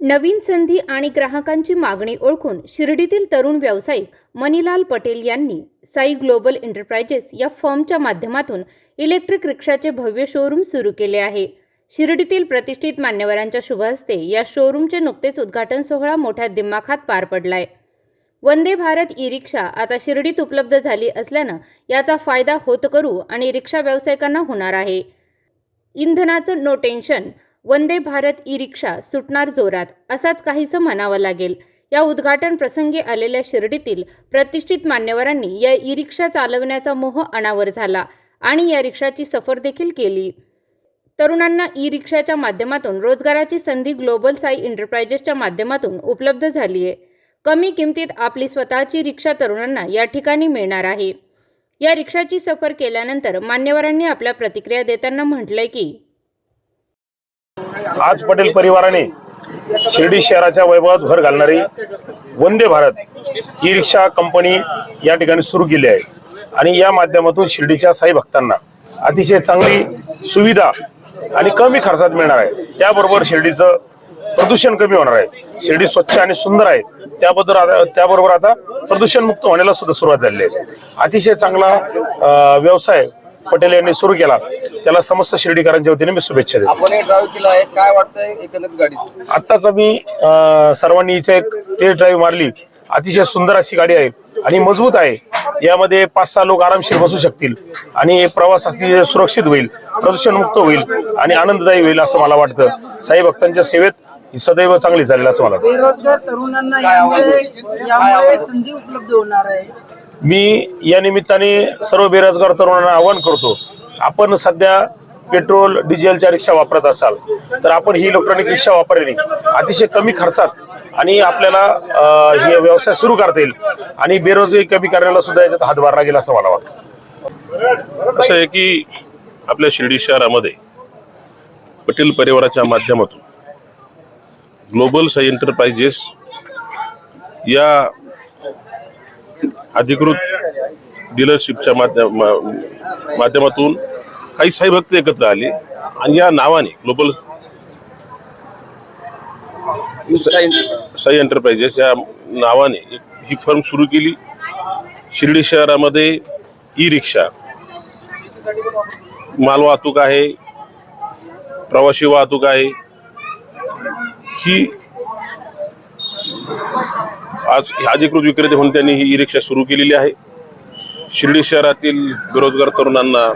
नवीन संधी आणि ग्राहकांची मागणी ओळखून शिर्डीतील तरुण व्यावसायिक मनीलाल पटेल यांनी साई ग्लोबल एंटरप्राइजेस या फर्मच्या माध्यमातून इलेक्ट्रिक रिक्षाचे भव्य शोरूम सुरू केले आहे. शिर्डीतील प्रतिष्ठित मान्यवरांच्या शुभ हस्ते या शोरूमचे नुकतेच उद्घाटन सोहळा मोठ्या दिमाखात पार पडलाय. वंदे भारत ई रिक्षा आता शिर्डीत उपलब्ध झाली असल्यानं याचा फायदा होत करू आणि रिक्षा व्यावसायिकांना होणार आहे. इंधनाचं no tension Vande Bharat E rickshaw सुटणार जोरात असाच काहीसं म्हणावं लागेल. या उद्घाटन प्रसंगी आलेल्या शिर्डीतील प्रतिष्ठित मान्यवरांनी या ई रिक्षा चालवण्याचा मोह अनावर झाला आणि या रिक्षाची सफर देखील केली. तरुणांना ई रिक्षाच्या माध्यमातून रोजगाराची संधी ग्लोबल साई एंटरप्राइजेसच्या माध्यमातून उपलब्ध झाली आहे. कमी किमतीत आपली स्वतःची रिक्षा तरुणांना या ठिकाणी मिळणार आहे. या रिक्षाची सफर केल्यानंतर मान्यवरांनी आपल्या प्रतिक्रिया देताना म्हटलंय की आज पटेल परिवाराने शिर्डी शहराच्या वैभवात भर घालणारी Vande Bharat E rickshaw company या ठिकाणी सुरू केली आहे. आणि या माध्यमातून शिर्डीच्या साई भक्तांना अतिशय चांगली सुविधा आणि कमी खर्चात मिळणार आहे. त्याबरोबर शिर्डीचं प्रदूषण कमी होणार आहे. शिर्डी स्वच्छ आणि सुंदर आहे. त्याबद्दल आता त्याबरोबर आता प्रदूषण मुक्त होण्याला सुद्धा सुरुवात झालेली आहे. अतिशय चांगला व्यवसाय पटेल यांनी सुरू केला. त्याला समस्त शिर्डीकरांच्या वतीने मी शुभेच्छा देतो. आपण हे ड्राईव्ह केलं आहे. काय वाटतंय एकंदरीत आत्ताच आम्ही अं, सर्वांनी इथे एक टेस्ट ड्राईव्ह मारली. अतिशय सुंदर अशी गाडी आहे आणि मजबूत आहे. यामध्ये पाच सहा लोक आरामशीर बसू शकतील आणि प्रवास अतिशय सुरक्षित होईल प्रदूषण मुक्त होईल आणि आनंददायी होईल असं मला वाटतं. साई भक्तांच्या सेवेत ही सदैव चांगली झालेली असं मला वाटतं. बेरोजगार तरुणांना यामुळे? यामुळे संधी उपलब्ध होणार आहे. मी या निमित्ताने सर्व बेरोजगार तरुणांना आवाहन करतो आपण सध्या पेट्रोल डिझेलच्या रिक्षा वापरत असाल तर आपण ही इलेक्ट्रॉनिक रिक्षा वापरली अतिशय कमी खर्चात आणि आपल्याला हे व्यवसाय सुरू करता येईल आणि बेरोजगारी कमी करण्याला सुद्धा याच्यात हातभार लागेल असं मला वाटतं. असं आहे की आपल्या शिर्डी शहरामध्ये पटेल परिवाराच्या माध्यमातून ग्लोबल साई एंटरप्राइजेस या अधिकृत डीलरशिपच्या माध्यम माध्यमातून काही साई भक्त एकत्र आले आणि या नावाने ग्लोबल साई एंटरप्राइजेस या नावाने ही फर्म सुरू केली. शिर्डी शहरामध्ये ई रिक्षा मालवाहतूक आहे प्रवासी वाहतूक आहे. ही आज अधिकृत विक्रेते म्हणून त्यांनी ही ई रिक्षा सुरू केलेली आहे. शिर्डी शहरातील बेरोजगार तरुणांना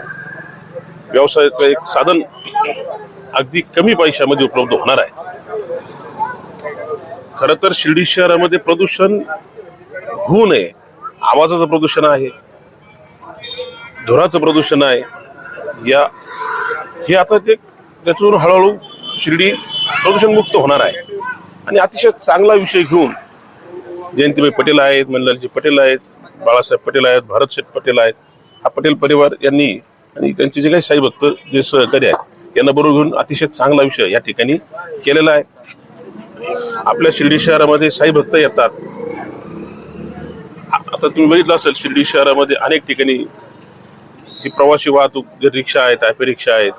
व्यवसायाचं एक साधन अगदी कमी पैशामध्ये उपलब्ध होणार आहे. खर तर शिर्डी शहरामध्ये प्रदूषण होऊ नये. आवाजाचं प्रदूषण आहे. धुराचं प्रदूषण आहे. या हे आता ते त्याच्यावरून हळूहळू शिर्डी प्रदूषणमुक्त होणार आहे. आणि अतिशय चांगला विषय घेऊन जयंतीबाई पटेल आहेत मनलालजी पटेल आहेत बाळासाहेब पटेल आहेत भारत शेठ पटेल आहेत. हा पटेल परिवार यांनी आणि त्यांचे जे काही साई भक्त जे सहकारी आहेत यांना बरोबर घेऊन अतिशय चांगला विषय या ठिकाणी केलेला आहे. आपल्या शिर्डी शहरामध्ये साई भक्त येतात. आता तुम्ही बघितलं असेल शिर्डी शहरामध्ये अनेक ठिकाणी ही प्रवासी वाहतूक जे रिक्षा आहेत ॲपे रिक्षा आहेत.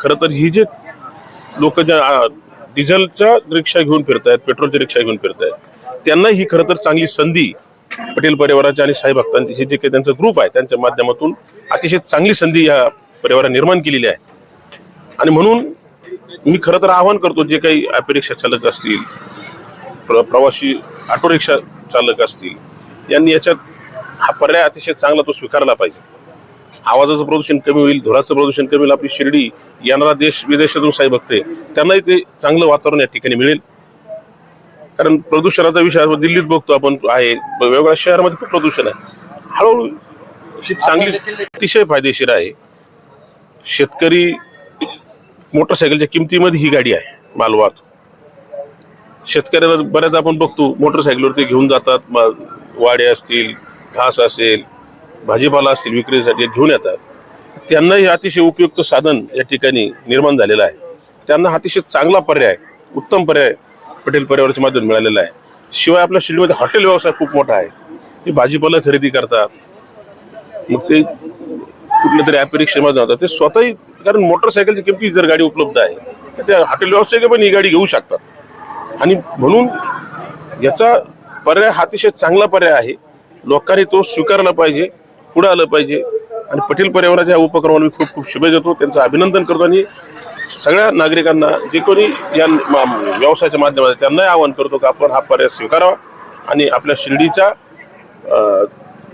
खरं तर ही जे लोक ज्या डिझेलच्या रिक्षा घेऊन फिरत आहेत पेट्रोलच्या रिक्षा घेऊन फिरत आहेत त्यांना ही खरं तर चांगली संधी पटेल परिवाराच्या आणि साई भक्तांची जे काही त्यांचा ग्रुप आहे त्यांच्या माध्यमातून अतिशय चांगली संधी या परिवाराने निर्माण केलेली आहे. आणि म्हणून मी खरं तर आवाहन करतो जे काही ॲपे रिक्षा चालक असतील प्र प्रवासी ऑटो रिक्षा चालक असतील यांनी याच्यात हा पर्याय अतिशय चांगला तो स्वीकारला पाहिजे. आवाजाचं प्रदूषण कमी होईल धुराचं प्रदूषण कमी होईल आपली शिर्डी येणारा देश विदेशातून साई बघते त्यांनाही ते चांगलं वातावरण या ठिकाणी मिळेल. कारण प्रदूषणाचा विषय दिल्लीत बघतो आपण आहे. वेगवेगळ्या शहरामध्ये खूप प्रदूषण आहे. हळूहळू अशी चांगली अतिशय फायदेशीर आहे. शेतकरी मोटरसायकलच्या किमतीमध्ये ही गाडी आहे मालवाहतूक. शेतकऱ्याला बऱ्याच आपण बघतो मोटरसायकलवरती घेऊन जातात वाडे असतील घास असेल भाजीपाला असतील विक्रीसाठी घेऊन येतात. त्यांनाही अतिशय उपयुक्त साधन या ठिकाणी निर्माण झालेलं आहे. त्यांना अतिशय चांगला पर्याय उत्तम पर्याय पटेल पर्यावरणाच्या माध्यमातून मिळालेला आहे. शिवाय आपल्या शिर्डीमध्ये हॉटेल व्यवसाय खूप मोठा आहे. ते भाजीपाला खरेदी करतात. मग ते कुठल्या तरी ॲपरिक्षेमध्ये जातात. ते स्वतःही कारण मोटरसायकलची किमती जर गाडी उपलब्ध आहे तर त्या हॉटेल व्यावसायिक पण ही गाडी घेऊ शकतात. आणि म्हणून याचा पर्याय हा अतिशय चांगला पर्याय आहे. लोकांनी तो स्वीकारला पाहिजे. पुढे आलं पाहिजे. आणि पटेल पर्यावरणाच्या या उपक्रमाला मी खूप खूप शुभेच्छा देतो. त्यांचं अभिनंदन करतो आणि सगळ्या नागरिकांना जे कोणी या मा- व्यवसायाच्या माध्यमातून त्यांनाही आवाहन करतो की आपण हा पर्याय स्वीकारावा आणि आपल्या शिर्डीच्या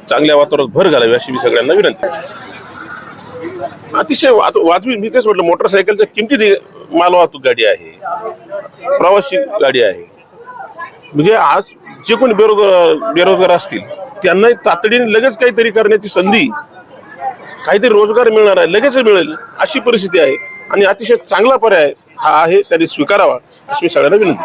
चांगल्या वातावरणात भर घालावी अशी मी सगळ्यांना विनंती अतिशय वात- वाजवी मी तेच म्हटलं मोटरसायकलच्या किमतीत मालवाहतूक गाडी आहे. प्रवासी गाडी आहे. म्हणजे आज जे कोणी बेरोजगार बेरोजगार असतील त्यांनाही तातडीने लगेच काहीतरी करण्याची संधी काहीतरी रोजगार मिळणार आहे लगेच मिळेल अशी परिस्थिती आहे. आणि अतिशय चांगला पर्याय हा आहे त्यांनी स्वीकारावा अशी मी सगळ्यांना विनंती